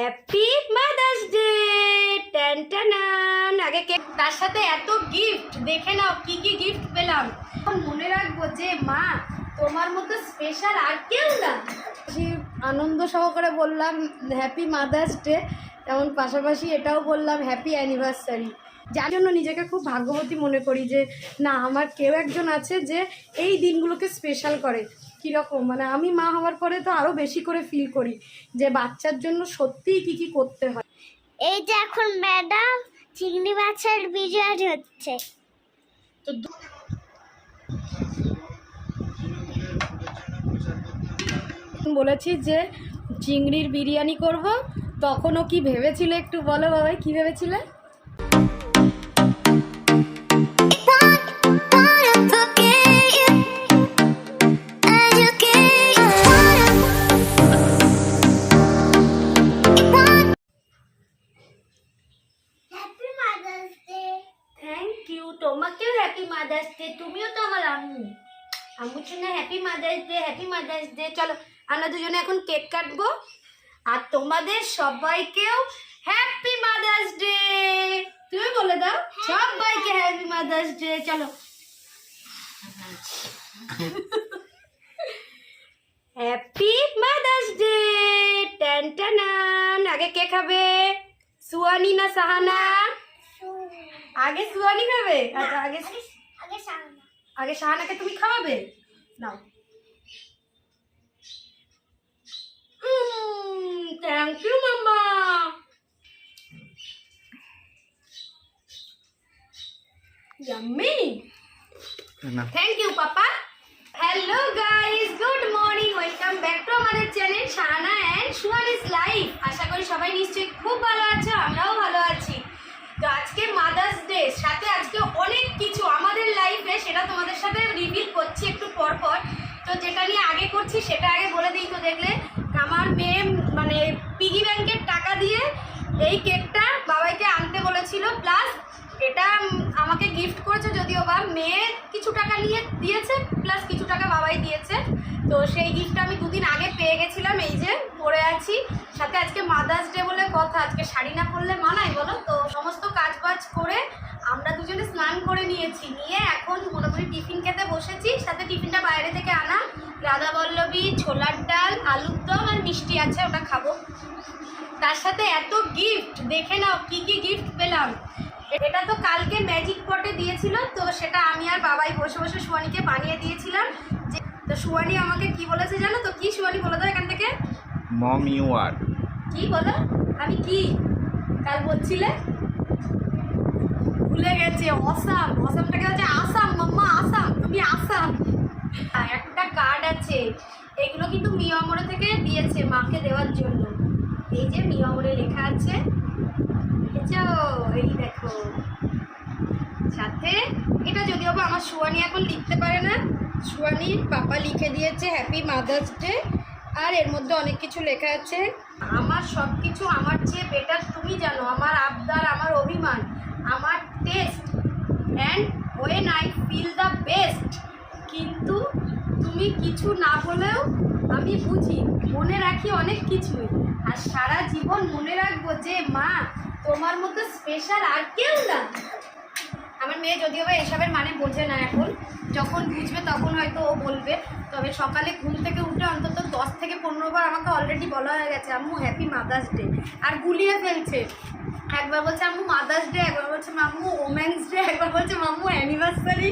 Happy mother's day ট্যান্টানান আগে কে তার সাথে এত গিফট দেখে নাও কি কি গিফট পেলাম। এখন মনে রাখব যে, মা, তোমার মতো স্পেশাল আর কেউ না। আনন্দ সহকারে বললাম হ্যাপি মাদার্স ডে তেমন পাশাপাশি এটাও বললাম হ্যাপি অ্যানিভার্সারি যার জন্য নিজেকে খুব ভাগ্যবতী মনে করি যে, না, আমার কেউ একজন আছে যে, এই দিনগুলোকে স্পেশাল করে। কীরকম? মানে আমি মা হওয়ার পরে তো আরও বেশি করে ফিল করি যে বাচ্চার জন্য সত্যিই কী কী করতে হয়। এই যে এখন ম্যাডাম চিংড়ি মাছের বিরিয়ানি হচ্ছে। তো বলেছি যে চিংড়ির বিরিয়ানি করব তখনও কি ভেবেছিলে একটু বলো বাবাই কি ভেবেছিলে? ডে চলো। আমরা দুজনে এখন কেক কাটবো। আর তোমাদের সবাইকেও হ্যাপি মাদার্স ডে তুমি বলে দাও সবাইকে হ্যাপি মাদার্স ডে চলো। হ্যাপি মাদার্স ডে ট্যান্টানান আগে কে খাবে? সুয়ানি না সাহানা? আগে সুয়ানি খাবে? আচ্ছা আগে আগে শাহানাকে তুমি খাওয়াবে? নাও। Thank you mamma yummy thank you papa hello guys good morning welcome back to আমাদের channel Shahana and Suanis life আশা করি সবাই নিশ্চয়ই খুব ভালো আছো আমরাও ভালো আছি। তো আজকে মাদার্স ডে সাথে আজকে অনেক কিছু আমাদের লাইফে সেটা তোমাদের সাথে রিভিল করছি একটু পর পর তো যেটা নিয়ে আগে করছি সেটা আগে বলে দিই তো দেখলে আমার মেয়ে মানে পিগি ব্যাংকের টাকা দিয়ে এই কেকটা বাবাইকে আনতে বলেছিল। প্লাস এটা আমাকে গিফট করেছে যদিও বা মেয়ে কিছু টাকা নিয়ে দিয়েছে প্লাস কিছু টাকা বাবাই দিয়েছে। তো সেই গিফটটা আমি দুদিন আগে পেয়ে গেছিলাম, এই যে পরে আছি। সাথে আজকে মাদার্স ডে বলে কথা, আজকে শাড়ি না পরলে মানায় বলো? তো সমস্ত কাজ বাজ করে আমরা দুজনে স্নান করে নিয়েছি, নিয়ে এখন মোটামুটি টিফিন খেতে বসেছি। সাথে টিফিনটা বাইরে থেকে আনা। রাধা বল্লভী, ছোলার ডাল, আলুর দম আর মিষ্টি আছে, ওটা খাব। তার সাথে এত গিফট দেখে নাও কি কি গিফট পেলাম। এটা তো কালকে ম্যাজিক পটে দিয়েছিল, তো সেটা আমি আর বাবাই বসে বসে সুয়ানিকে বানিয়ে দিয়েছিলাম। যে তো সুয়ানি আমাকে কি বলেছে জানো তো? কি সুয়ানি বলে দাও এখান থেকে? Mom you are. কি বলো? আমি কি? কাল বলছিলে? ভুলে গেছে অসাম। অসামটাকে হচ্ছে আসাম মাম্মা আসাম তুমি আসাম। একটা কার্ড আছে এগুলো কিন্তু মিয়ামরে থেকে দিয়েছে মাকে দেওয়ার জন্য। এই যে মিয়ামরে লেখা আছে। এই দেখো। সাথে এটা যদিও বা আমার সুয়ানি এখন লিখতে পারে না সুয়ানির পাপা লিখে দিয়েছে হ্যাপি মাদার্স ডে আর এর মধ্যে অনেক কিছু লেখা আছে। আমার সব কিছু আমার চেয়ে বেটার তুমি জানো, আমার আবদার, আমার অভিমান, আমার test and when I feel the best কিন্তু তুমি কিছু না বলেও আমি বুঝি, মনে রাখি অনেক কিছুই। আর সারা জীবন মনে রাখব যে, মা, তোমার মতো স্পেশাল আর কেউ না। আমার মেয়ে যদিও বা এসবের মানে বোঝে না এখন যখন বুঝবে তখন হয়তো ও বলবে। তবে সকালে ঘুম থেকে উঠে অন্তত দশ থেকে পনেরো বার আমাকে অলরেডি বলা হয়ে গেছে, আম্মু হ্যাপি মাদার্স ডে আর গুলিয়ে ফেলছে। একবার বলছে, আম্মু মাদার্স ডে একবার বলছে, মাম্মু ওমেন্স ডে একবার বলছে, মাম্মু অ্যানিভার্সারি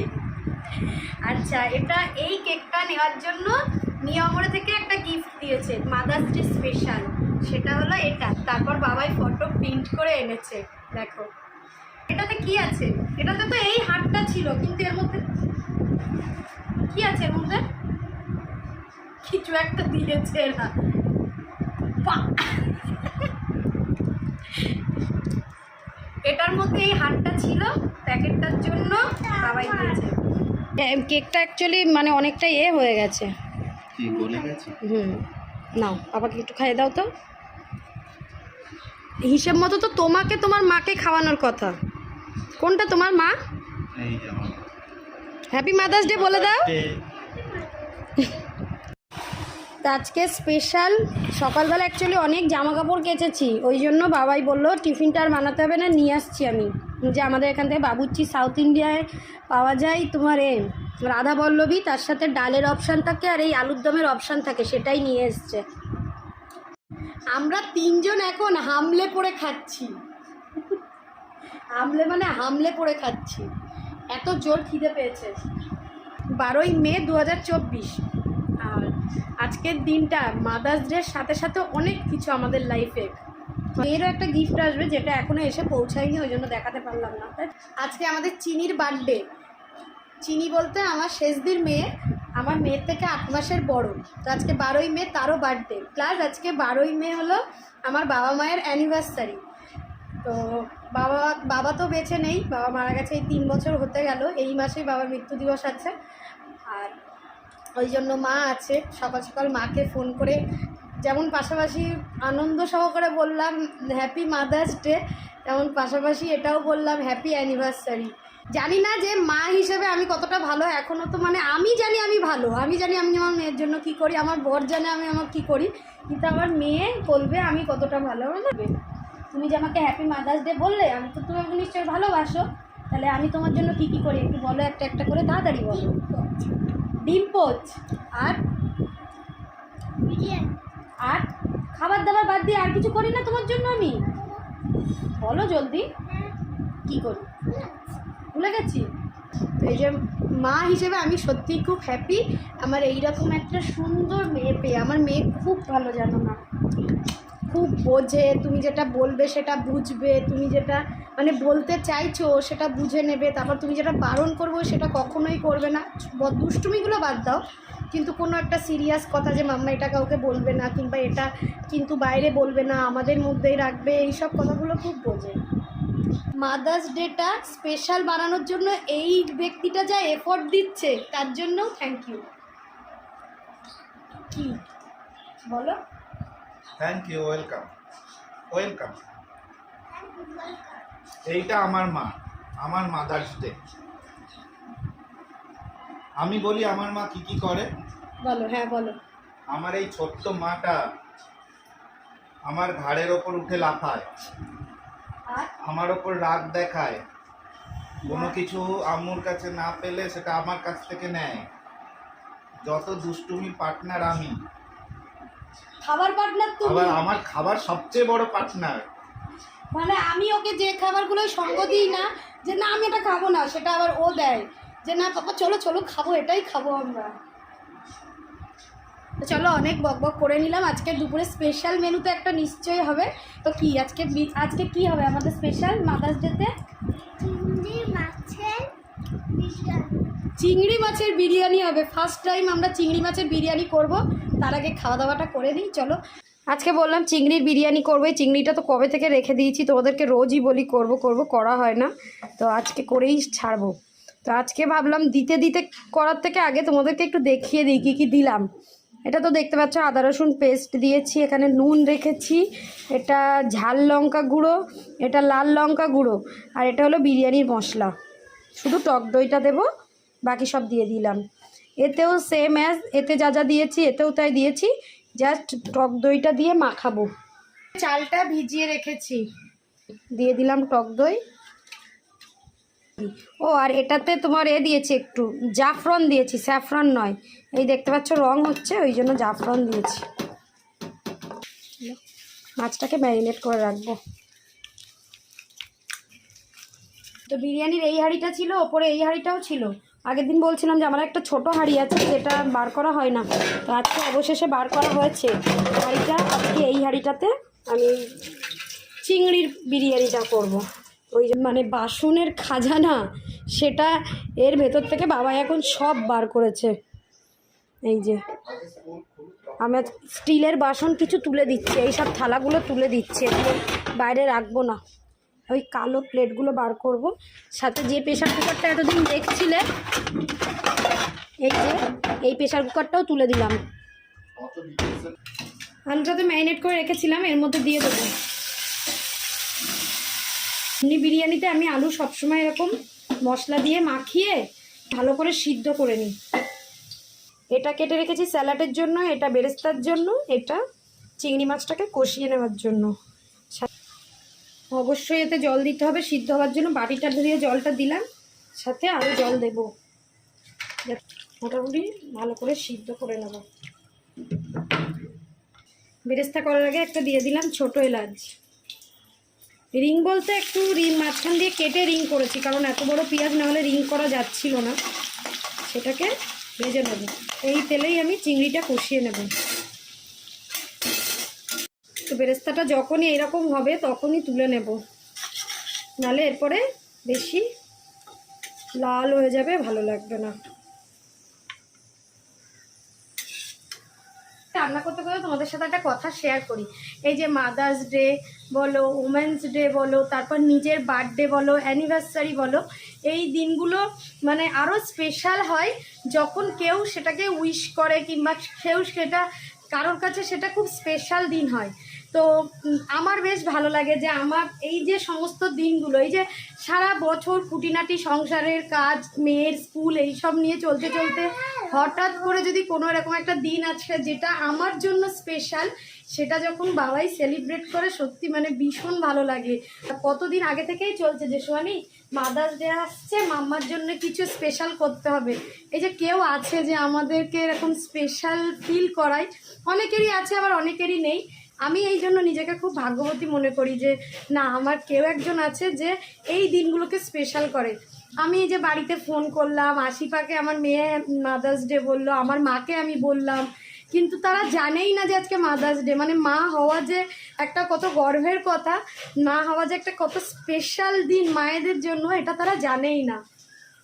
আচ্ছা এটা এই কেকটা নেওয়ার জন্য নিয়মরে থেকে একটা গিফট দিয়েছে মাদার্স ডে স্পেশাল সেটা হলো এটা। তারপর বাবাই ফটো প্রিন্ট করে এনেছে। দেখো। এটাতে কি আছে? এটাতে তো এই হাটটা ছিল, কিন্তু এর মধ্যে কি আছে এর মধ্যে? কিছু একটা দিয়েছে এরা। বাহ! এটার মধ্যে এই হাটটা ছিল প্যাকেটটার জন্য বাবাই দিয়েছে। কেকটা অ্যাকচুয়ালি মানে অনেকটা এ হয়ে গেছে। কি বলে গেছে? হুম। নাও বাবাকে একটু খাইয়ে দাও তো। হিসেব মতো তো তোমাকে তোমার মাকে খাওয়ানোর কথা। কোনটা তোমার মা? হ্যাপি মাদার্স ডে বলে দাও। আজকে স্পেশাল সকালবেলা অ্যাকচুয়ালি অনেক জামা কাপড় কেচেছি, ওই জন্য বাবাই বলল, টিফিনটা আর বানাতে হবে না, নিয়ে আসছি আমি। যে আমাদের এখান থেকে বাবুচ্চি সাউথ ইন্ডিয়ায় পাওয়া যায় তোমার এ, রাধা বল্লভী, তার সাথে ডালের অপশান থাকে আর এই আলুর দমের অপশান থাকে, সেটাই নিয়ে এসছে। আমরা তিনজন এখন হামলে পড়ে খাচ্ছি। হামলে মানে হামলে পড়ে খাচ্ছি। এত জোর খিদে পেয়েছে। বারোই মে দু হাজার চব্বিশ। আর আজকের দিনটা মাদার্স ডের সাথে সাথে অনেক কিছু আমাদের লাইফে মেয়েরও একটা গিফট আসবে যেটা এখনও এসে পৌঁছায়নি, ওই জন্য দেখাতে পারলাম না। আজকে আমাদের চিনির বার্থডে চিনি বলতে আমার শেষদির মেয়ে, আমার মেয়ের থেকে আট মাসের বড়। তো আজকে বারোই মে তারও বার্থডে প্লাস আজকে বারোই মে হলো আমার বাবা মায়ের অ্যানিভার্সারি তো বাবা বাবা তো বেঁচে নেই, বাবা মারা গেছে এই তিন বছর হতে গেল, এই মাসেই বাবার মৃত্যু দিবস আছে। আর ওই জন্য মা আছে, সকাল সকাল মাকে ফোন করে, যেমন পাশাপাশি আনন্দ সহকারে বললাম হ্যাপি মাদার্স ডে তেমন পাশাপাশি এটাও বললাম হ্যাপি অ্যানিভার্সারি জানি না যে মা হিসেবে আমি কতটা ভালো এখনও তো মানে আমি জানি আমি ভালো, আমি জানি আমি আমার মেয়ের জন্য কি করি, আমার বর জানে আমি আমার কি করি, কিন্তু আমার মেয়ে বলবে আমি কতটা ভালো না তুমি যে আমাকে হ্যাপি মাদার্স ডে বললে আমি তো তুমি আমাকে নিশ্চয়ই ভালোবাসো। তাহলে আমি তোমার জন্য কী কী করি একটু বলো একটা একটা করে তাড়াতাড়ি বলো। ডিম পোচ আর আর খাবার দাবার বাদ দিয়ে আর কিছু করি না তোমার জন্য আমি? বলো জলদি। কি করি? ভুলে গেছি। এই যে মা হিসেবে আমি সত্যিই খুব হ্যাপি আমার এইরকম একটা সুন্দর মেয়ে পেয়ে আমার মেয়ে খুব ভালো জানো না খুব বোঝে, তুমি যেটা বলবে সেটা বুঝবে, তুমি যেটা মানে বলতে চাইছো সেটা বুঝে নেবে, তারপর তুমি যেটা বারণ করব সেটা কখনোই করবে না। দুষ্টুমিগুলো বাদ দাও, কিন্তু কোনো একটা সিরিয়াস কথা যে, মাম্মা, এটা কাউকে বলবে না কিংবা, এটা কিন্তু বাইরে বলবে না, আমাদের মধ্যেই রাখবে এইসব কথাগুলো খুব বোঝে। মাদার্স ডেটা স্পেশাল বানানোর জন্য এই ব্যক্তিটা যা এফোর্ট দিচ্ছে, তার জন্যও থ্যাংক ইউ কি? বলো। থ্যাংক ইউ ওয়েলকাম ওয়েলকাম এইটা আমার মা আমার মাদার্স ডে আমি বলি আমার মা কি কি করে? বলো হ্যাঁ বলো। আমার এই ছোট্ট মাটা আমার ঘাড়ের ওপর উঠে লাফায়। আমার ওপর রাগ দেখায়। কোনো কিছু আম্মুর কাছে না পেলে সেটা আমার কাছ থেকে নেয়। যত দুষ্টুমি পার্টনার আমি খাবার পার্টনার তুমি। আবার আমার খাবার সবচেয়ে বড় পার্টনার। মানে আমি ওকে যে খাবারগুলো সঙ্গ দিই না যে না আমি এটা খাব না সেটা আবার ও দেয়। যে না পাপা চলো চলো খাব এটাই খাব আমরা। তো চলো অনেক বক বক করে নিলাম। আজকে দুপুরে স্পেশাল মেনু তো একটা নিশ্চয়ই হবে। তো কি আজকে আজকে কি হবে আমাদের স্পেশাল মাদার্স ডেতে চিংড়ি মাছের চিংড়ি মাছের বিরিয়ানি হবে। ফার্স্ট টাইম আমরা চিংড়ি মাছের বিরিয়ানি করব। তার আগে খাওয়া দাওয়াটা করে নিই, চলো। আজকে বললাম চিংড়ির বিরিয়ানি করব। এই চিংড়িটা তো কবে থেকে রেখে দিয়েছি তোমাদেরকে রোজই বলি, করব করব, করা হয় না। তো আজকে করেই ছাড়বো। তো আজকে ভাবলাম দিতে দিতে করার থেকে আগে তোমাদেরকে একটু দেখিয়ে দিই কী কী দিলাম। এটা তো দেখতে পাচ্ছ, আদা, রসুন পেস্ট দিয়েছি, এখানে নুন রেখেছি। এটা ঝাল লঙ্কা গুঁড়ো, এটা লাল লঙ্কা গুঁড়ো, আর এটা হলো বিরিয়ানির মশলা। শুধু টক দইটা দেবো বাকি সব দিয়ে দিলাম। এতেও সেম অ্যাজ এতে যা যা দিয়েছি এতেও তাই দিয়েছি। জাস্ট টক দইটা দিয়ে মাখাবো। চালটা ভিজিয়ে রেখেছি। দিয়ে দিলাম টক দই। ও আর এটাতে তোমার এ দিয়েছি একটু জাফরন দিয়েছি স্যাফরন নয়। এই দেখতে পাচ্ছ রং হচ্ছে ওই জন্য জাফরন দিয়েছি। মাছটাকে ম্যারিনেট করে রাখব। তো বিরিয়ানির এই হাঁড়িটা ছিল ওপরে এই হাঁড়িটাও ছিল। আগের দিন বলছিলাম যে আমার একটা ছোট হাঁড়ি আছে, যেটা বার করা হয় না। তো আজকে অবশেষে বার করা হয়েছে। হাঁড়িটা, আজকে এই হাঁড়িটাতে আমি চিংড়ির বিরিয়ানিটা করব। ওই মানে বাসনের খাজানা, সেটা এর ভেতর থেকে বাবা এখন সব বার করেছে। এই যে, আমি স্টিলের বাসন কিছু তুলে দিচ্ছি, এই সব থালাগুলো তুলে দিচ্ছি বাইরে রাখব না। ওই কালো প্লেটগুলো বার করব। সাথে যে প্রেশার কুকারটা এতদিন দেখছিলে, এই যে, এই প্রেশার কুকারটাও তুলে দিলাম। আলুটাতে ম্যারিনেট করে রেখেছিলাম, এর মধ্যে দিয়ে দেবো। এমনি বিরিয়ানিতে আমি আলু সবসময় এরকম মশলা দিয়ে মাখিয়ে ভালো করে সিদ্ধ করে নিই। এটা কেটে রেখেছি স্যালাডের জন্য, এটা বেরেস্তার জন্য, এটা চিংড়ি মাছটাকে কষিয়ে নেওয়ার জন্য। অবশ্যই এতে জল দিতে হবে, সিদ্ধ হওয়ার জন্য বাটিটা ধরিয়ে জলটা দিলাম, সাথে আরও জল দেব। মোটামুটি ভালো করে সিদ্ধ করে নেব। বেরেস্তা করার আগে একটা দিয়ে দিলাম ছোট এলাচ। রিং বলতে একটু রিং, মাঝখান দিয়ে কেটে রিং করেছি, কারণ এত বড় পেঁয়াজ না হলে রিং করা যাচ্ছিল না। সেটাকে ভেজে নেব। এই তেলেই আমি চিংড়িটা কষিয়ে নেব। বেরেস্তাটা যখনই এরকম হবে তখনই তুলে নেব। নালে এরপরে বেশি লাল হয়ে যাবে, ভালো লাগবে না। রান্না করতে করতে তোমাদের সাথে একটা কথা শেয়ার করি। এই যে মাদার্স ডে বলো উমেন্স ডে বলো, তারপর নিজের বার্থডে বলো অ্যানিভার্সারি বলো, এই দিনগুলো মানে আরও স্পেশাল হয় যখন কেউ সেটাকে উইশ করে কিংবা কেউ সেটা কারোর কাছে সেটা খুব স্পেশাল দিন হয়। তো আমার বেশ ভালো লাগে যে আমার এই যে সমস্ত দিনগুলো, এই যে সারা বছর খুঁটিনাটি সংসারের কাজ, মেয়ের স্কুল এইসব নিয়ে চলতে চলতে হঠাৎ করে যদি কোনো এরকম একটা দিন আছে যেটা আমার জন্য স্পেশাল সেটা যখন বাবাই সেলিব্রেট করে, সত্যি মানে ভীষণ ভালো লাগে। কতদিন আগে থেকেই চলছে যে সোয়ানি মাদার্স ডে আসছে, মাম্মার জন্য কিছু স্পেশাল করতে হবে। এই যে কেউ আছে যে আমাদেরকে এরকম স্পেশাল ফিল করায়, অনেকেরই আছে, আবার অনেকেরই নেই। আমি এই জন্য নিজেকে খুব ভাগ্যবতী মনে করি যে, না, আমার কেউ একজন আছে যে এই দিনগুলোকে স্পেশাল করে। আমি যে বাড়িতে ফোন করলাম আশিপাকে আমার মেয়ে মাদার্স ডে বলল, আমার মাকে আমি বললাম, কিন্তু তারা জানেই না যে আজকে মাদার্স ডে মানে মা হওয়া যে একটা কত গর্বের কথা মা হওয়া যে একটা কত স্পেশাল দিন মায়েদের জন্য, এটা তারা জানেই না।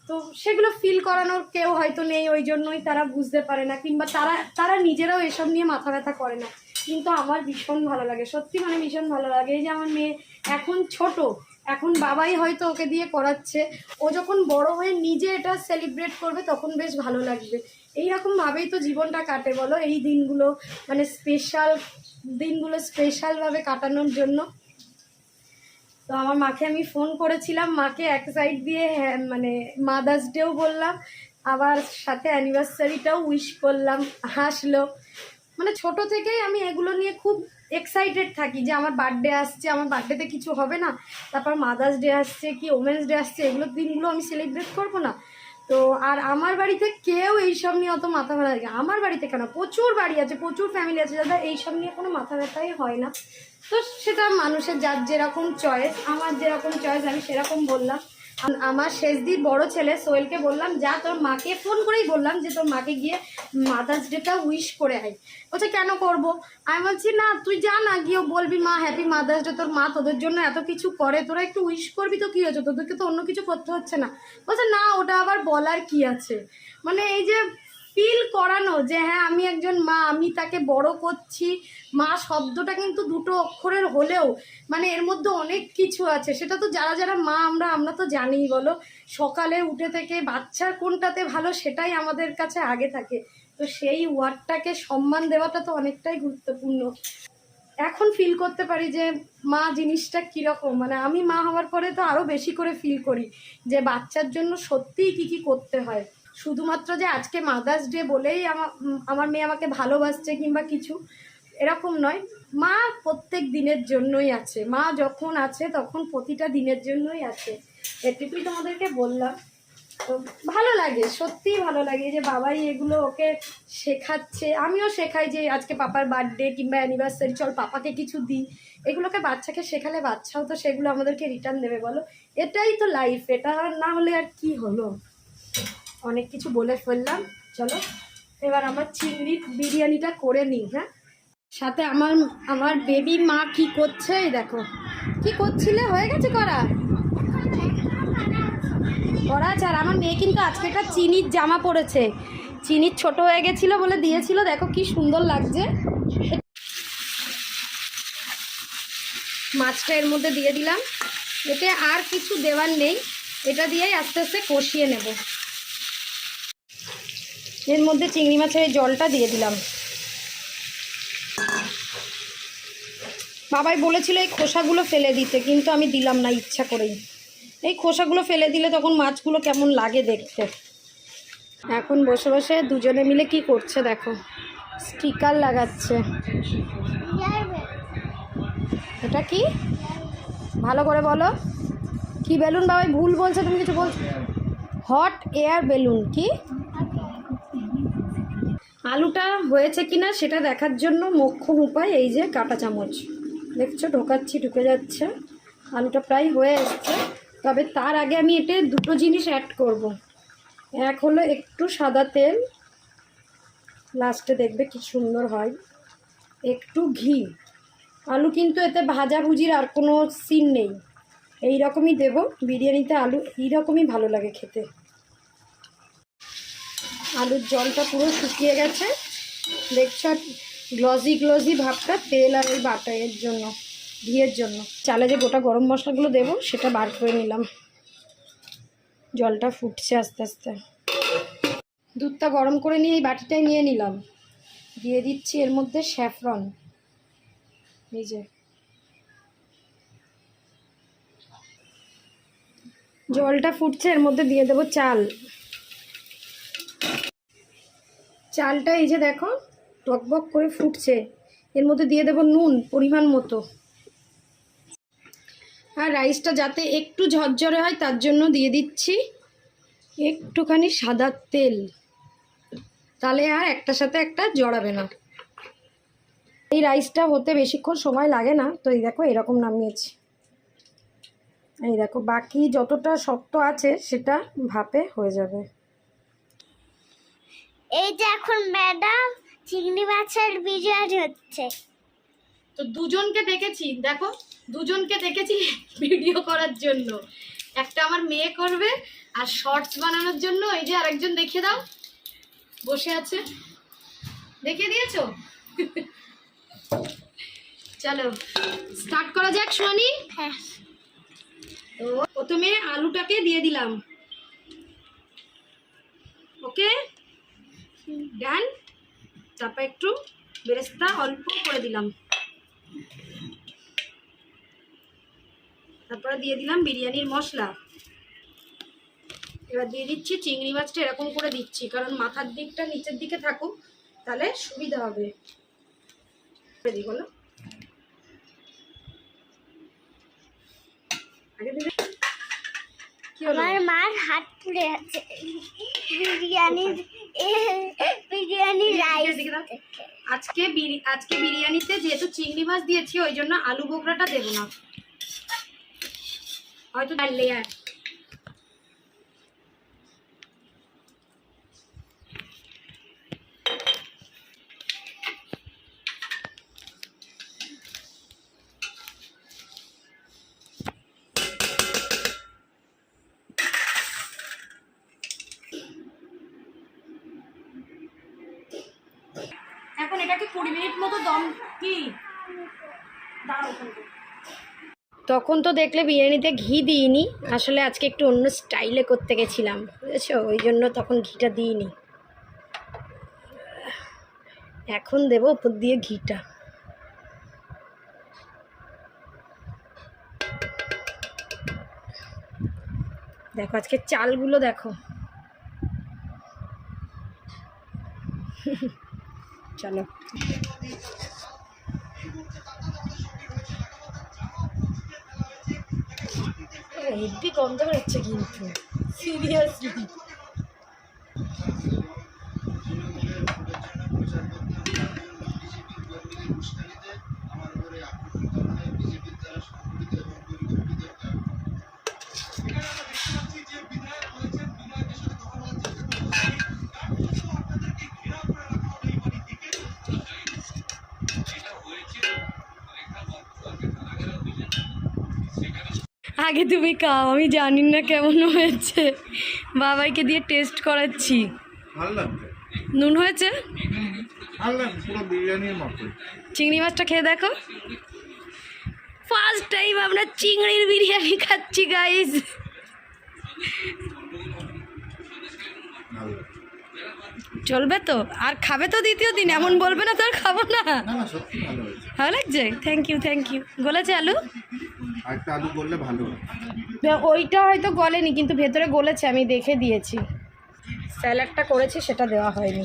তো সেগুলো ফিল করানোর কেউ হয়তো নেই, ওই জন্যই তারা বুঝতে পারে না, কিংবা তারা তারা নিজেরাও এসব নিয়ে মাথা ব্যথা করে না। কিন্তু আমার ভীষণ ভালো লাগে। সত্যি মানে ভীষণ ভালো লাগে। এই যে আমার মেয়ে এখন ছোট এখন বাবাই হয়তো ওকে দিয়ে করাচ্ছে। ও যখন বড় হয়ে নিজে এটা সেলিব্রেট করবে তখন বেশ ভালো লাগবে। এইরকমভাবেই তো জীবনটা কাটে বলো। এই দিনগুলো মানে স্পেশাল দিনগুলো স্পেশালভাবে কাটানোর জন্য। তো আমার মাকে আমি ফোন করেছিলাম। মাকে এক সাইড দিয়ে হ্যাঁ, মানে মাদার্স ডেও বললাম। আবার সাথে অ্যানিভার্সারিটাও উইশ করলাম। হাসলো। মানে ছোট থেকেই আমি এগুলো নিয়ে খুব এক্সাইটেড থাকি যে আমার বার্থডে আসছে, আমার বার্থডেতে কিছু হবে না। তারপর মাদার্স ডে আসছে, কি ওমেন্স ডে আসছে, এগুলো দিনগুলো আমি সেলিব্রেট করব না। তো আর আমার বাড়িতে কেউ এইসব নিয়ে অত মাথা ব্যথা লাগে আমার বাড়িতে কেন? প্রচুর বাড়ি আছে, প্রচুর ফ্যামিলি আছে যাদের এইসব নিয়ে কোনো মাথা ব্যথাই হয় না। তো সেটা মানুষের যার যেরকম চয়েস আমার যেরকম চয়েস আমি সেরকম বললাম। আম- শেষ দিন বড় ছেলে সোহেলকে বললাম, যা, তোর মাকে ফোন করেই বললাম যে তোর মাকে গিয়ে মাদার্স ডেটা উইশ করে আয়। বলছে, কেন করব? আমি বলছি, না, তুই যা না গিয়েও বলবি, মা হ্যাপি মাদার্স ডে তোর মা তোদের জন্য এত কিছু করে, তোরা একটু উইশ করবি তো কী হয়েছে? তোদেরকে তো অন্য কিছু করতে হচ্ছে না। বলছে, না, ওটা আবার বলার কি আছে? মানে এই যে করানো যে হ্যাঁ আমি একজন মা, আমি তাকে বড় করছি। মা শব্দটা কিন্তু দুটো অক্ষরের হলেও মানে এর মধ্যে অনেক কিছু আছে। সেটা তো যারা যারা মা, আমরা আমরা তো জানিই বলো। সকালে উঠে থেকে বাচ্চার কোনটাতে ভালো সেটাই আমাদের কাছে আগে থাকে। তো সেই ওয়ার্ডটাকে সম্মান দেওয়াটা তো অনেকটাই গুরুত্বপূর্ণ। এখন ফিল করতে পারি যে মা জিনিসটা কীরকম। মানে আমি মা হওয়ার পরে তো আরও বেশি করে ফিল করি যে বাচ্চার জন্য সত্যিই কী কী করতে হয়। শুধুমাত্র যে আজকে মাদার্স ডে বলেই আমার মেয়ে আমাকে ভালোবাসছে কিংবা কিছু, এরকম নয়। মা প্রত্যেক দিনের জন্যই আছে। মা যখন আছে তখন প্রতিটা দিনের জন্যই আছে। এটুকুই তোমাদেরকে বললাম। তো ভালো লাগে, সত্যিই ভালো লাগে যে বাবাই এগুলো ওকে শেখাচ্ছে। আমিও শেখাই যে আজকে পাপার বার্থডে কিংবা অ্যানিভার্সারি চল পাপাকে কিছু দিই। এগুলোকে বাচ্চাকে শেখালে বাচ্চাও তো সেগুলো আমাদেরকে রিটার্ন দেবে, বলো? এটাই তো লাইফ এটা না হলে আর কি হলো? অনেক কিছু বলে ফেললাম। চলো, এবার আমার চিংড়ির বিরিয়ানিটা করে নিই হ্যাঁ? সাথে আমার আমার বেবি মা কি করছে দেখো। কি করছিলে? হয়ে গেছে করা? করা আছে। আর আমার মেয়ে কিন্তু আজকে একটা চিনির জামা পরেছে। চিনির ছোট হয়ে গেছিল বলে দিয়েছিল। দেখো কি সুন্দর লাগছে। মাছটা এর মধ্যে দিয়ে দিলাম। এতে আর কিছু দেওয়ার নেই। এটা দিয়েই আস্তে আস্তে কষিয়ে নেব। এর মধ্যে চিংড়ি মাছের জলটা দিয়ে দিলাম। বাবাই বলেছিল এই খোসাগুলো ফেলে দিতে, কিন্তু আমি দিলাম না, ইচ্ছা করেই। এই খোসাগুলো ফেলে দিলে তখন মাছগুলো কেমন লাগে দেখতে। এখন বসে বসে দুজনে মিলে কি করছে দেখো। স্টিকার লাগাচ্ছে। এটা কি? ভালো করে বলো। কি বেলুন? বাবাই ভুল বলছে, তুমি কিছু বলছো হট এয়ার বেলুন কি? আলুটা হয়েছে কিনা সেটা দেখার জন্য মোক্ষম উপায় এই যে কাঁটা চামচ। দেখছ, ঢোকাচ্ছি, ঢুকে যাচ্ছে। আলুটা প্রায় হয়ে এসছে। তবে তার আগে আমি এতে দুটো জিনিস অ্যাড করব। এক হলো একটু সাদা তেল। লাস্টে দেখবে কি সুন্দর হয়। একটু ঘি। আলু কিন্তু এতে ভাজাভুজির আর কোনো সিন নেই। এই রকমই দেবো। বিরিয়ানিতে আলু এই রকমই ভালো লাগে খেতে। আলুর জলটা পুরো শুকিয়ে গেছে। দেখছ, গ্লজি গ্লজি ভাবটা তেল আর ওই বাটা এর জন্য, ঘিয়ের জন্য। চালে যে গোটা গরম মশলাগুলো দেবো, সেটা বার করে নিলাম। জলটা ফুটছে আস্তে আস্তে। দুধটা গরম করে নিয়ে এই বাটিটাই নিয়ে নিলাম। দিয়ে দিচ্ছি এর মধ্যে স্যাফরন। এই যে। জলটা ফুটছে, এর মধ্যে দিয়ে দেবো চাল। চালটা এই যে দেখো, টকবক করে ফুটছে। এর মধ্যে দিয়ে দেবো নুন, পরিমাণ মতো। আর রাইসটা যাতে একটু ঝরঝরে হয়, তার জন্য দিয়ে দিচ্ছি একটুখানি সাদা তেল। তাহলে আর একটার সাথে একটা জড়াবে না। এই রাইসটা হতে বেশিক্ষণ সময় লাগে না, তো এই দেখো এরকম নামিয়েছি। এই দেখো, বাকি যতটা শক্ত আছে, সেটা ভাপে হয়ে যাবে। এই যে এখন ম্যাডাম চিংড়ি মাছের বিরিয়ানি হচ্ছে। তো দুজনকে দেখেছি দেখো দুজনকে দেখেছি ভিডিও করার জন্য। একটা আমার মেয়ে করবে আর শর্টস বানানোর জন্য এই যে আরেকজন দেখিয়ে দাও বসে আছে। দেখিয়ে দিয়েছ? চলো স্টার্ট করা যাক সোনি হ্যাঁ। তো প্রথমে আলুটাকে দিয়ে দিলাম। ওকে ডান, চাপা একটু, বেরেস্তা অল্প করে দিলাম। তারপরে দিয়ে দিলাম বিরিয়ানির মশলা। এবার দিয়ে দিচ্ছি চিংড়ি মাছটা এরকম করে দিচ্ছি, কারণ মাথার দিকটা নিচের দিকে থাকুক, তাহলে সুবিধা হবে। দিই বলো আগে দিবে কি হলো আমার মার হাত পুড়ে আছে বিরিয়ানি বিরিয়ানি রাইস আজকে আজকে বিরিয়ানিতে যেহেতু চিংড়ি মাছ দিয়েছি ওই জন্য আলু বোকরাটা দেবো না। হয়তো ডাল লেয়ার। মতো দম কি? তখন তো দেখলে বিরিয়ানিতে ঘি দিইনি, আসলে আজকে একটু অন্য স্টাইলে করতে গেছিলাম, বুঝেছ? ওই জন্য তখন ঘিটা দিইনি। এখন দেবো উপর দিয়ে ঘিটা। দেখো, আজকে চালগুলো দেখো। চলো হেভি গন্ধ বেরোচ্ছে কিন্তু সিরিয়াসলি আগে তুমি খাও আমি জানি না কেমন হয়েছে। বাবাইকে দিয়ে টেস্ট করাচ্ছি। নুন হয়েছে? চিংড়ি মাছটা খেয়ে দেখো। ফার্স্ট টাইম আমরা চিংড়ির বিরিয়ানি খাচ্ছি লাগছে। চলবে তো? আর খাবে তো দ্বিতীয় দিন এমন বলবে না তো আর খাব না। না না সত্যি ভালো লাগছে? থ্যাংক ইউ থ্যাংক ইউ গলেছে আলু? আলু ভালো ওইটা হয়তো গলেনি কিন্তু ভেতরে গলেছে আমি দেখে দিয়েছি। স্যালাডটা করেছি সেটা দেওয়া হয়নি।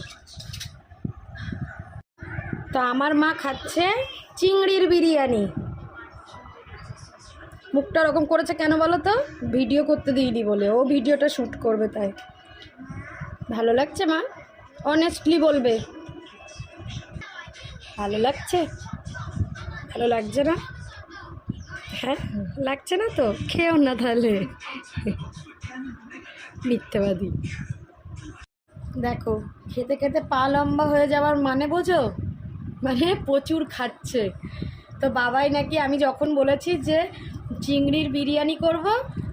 তো আমার মা খাচ্ছে চিংড়ির বিরিয়ানি। মুখটা ওরকম করেছে কেন বলো তো? ভিডিও করতে দিইনি বলে। ও ভিডিওটা শ্যুট করবে তাই। ভালো লাগছে মা? অনেস্টলি বলবে। ভালো লাগছে? ভালো লাগছে না? হ্যাঁ লাগছে না তো? খেয়েও না তাহলে। মিথ্যাবাদী। দেখো, খেতে খেতে পা লম্বা হয়ে যাওয়ার মানে বোঝো? মানে প্রচুর খাচ্ছে। তো বাবাই নাকি আমি যখন বলেছি যে চিংড়ির বিরিয়ানি করব,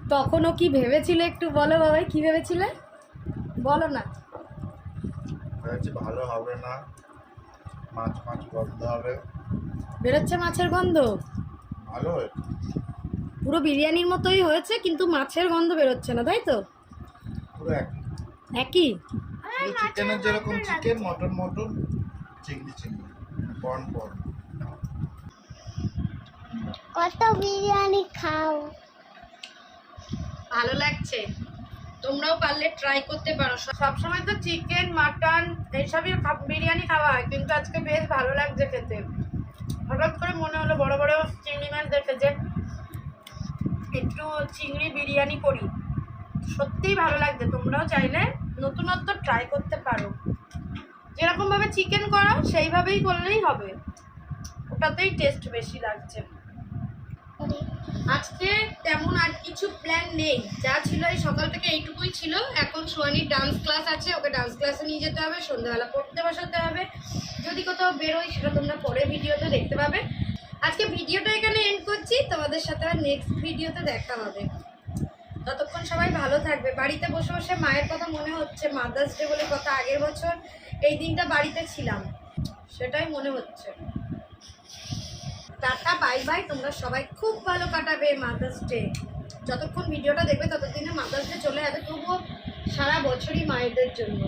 তখনও কি ভেবেছিলে একটু বলো বাবাই? কি ভেবেছিলে? বলো না। হয়েছে ভালো হবে না। মাছ মাছ গন্ধ হবে। বেরোচ্ছে মাছের গন্ধ? ভালো পুরো বিরিয়ানির মতোই হয়েছে কিন্তু মাছের গন্ধ বেরোচ্ছে না তাই তো? পুরো একই। চিকেনের যেরকম চিকেন মটন মটন চিংড়ি চিংড়ি পন পন কত বিরিয়ানি খাও। ভালো লাগছে। তোমরাও পারলে ট্রাই করতে পারো। সবসময় তো চিকেন মাটন এইসবই বিরিয়ানি খাওয়া হয়, কিন্তু আজকে বেশ ভালো লাগছে খেতে। হঠাৎ করে মনে হলো বড় বড় চিংড়ি মাছ দেখে যে একটু চিংড়ি বিরিয়ানি করি। সত্যিই ভালো লাগছে। তোমরাও চাইলে নতুনত্ব ট্রাই করতে পারো। যেরকমভাবে চিকেন করো সেইভাবেই করলেই হবে। ওটাতেই টেস্ট বেশি লাগছে। আজকে তেমন আর কিছু প্ল্যান নেই। যা ছিল এই সকাল থেকে এইটুকুই ছিল। এখন সোয়ানির ডান্স ক্লাস আছে, ওকে ডান্স ক্লাসে নিয়ে যেতে হবে, সন্ধ্যাবেলা পড়তে বসাতে হবে। যদি কোথাও বেরোই, সেটা তোমরা পরে ভিডিওতে দেখতে পাবে। আজকে ভিডিওটা এখানে এন্ড করছি। তোমাদের সাথে আর নেক্সট ভিডিওতে দেখা হবে। ততক্ষণ সবাই ভালো থাকবে। বাড়িতে বসে বসে মায়ের কথা মনে হচ্ছে মাদার্স ডে বলে কথা আগের বছর, এই দিনটা বাড়িতে ছিলাম। সেটাই মনে হচ্ছে। টাটা বাই বাই তোমরা সবাই খুব ভালো কাটাবে মাদার্স ডে যতক্ষণ ভিডিওটা দেখবে, ততদিনে মাদার্স ডে চলে যাবে। তবুও সারা বছরই মায়েদের জন্য।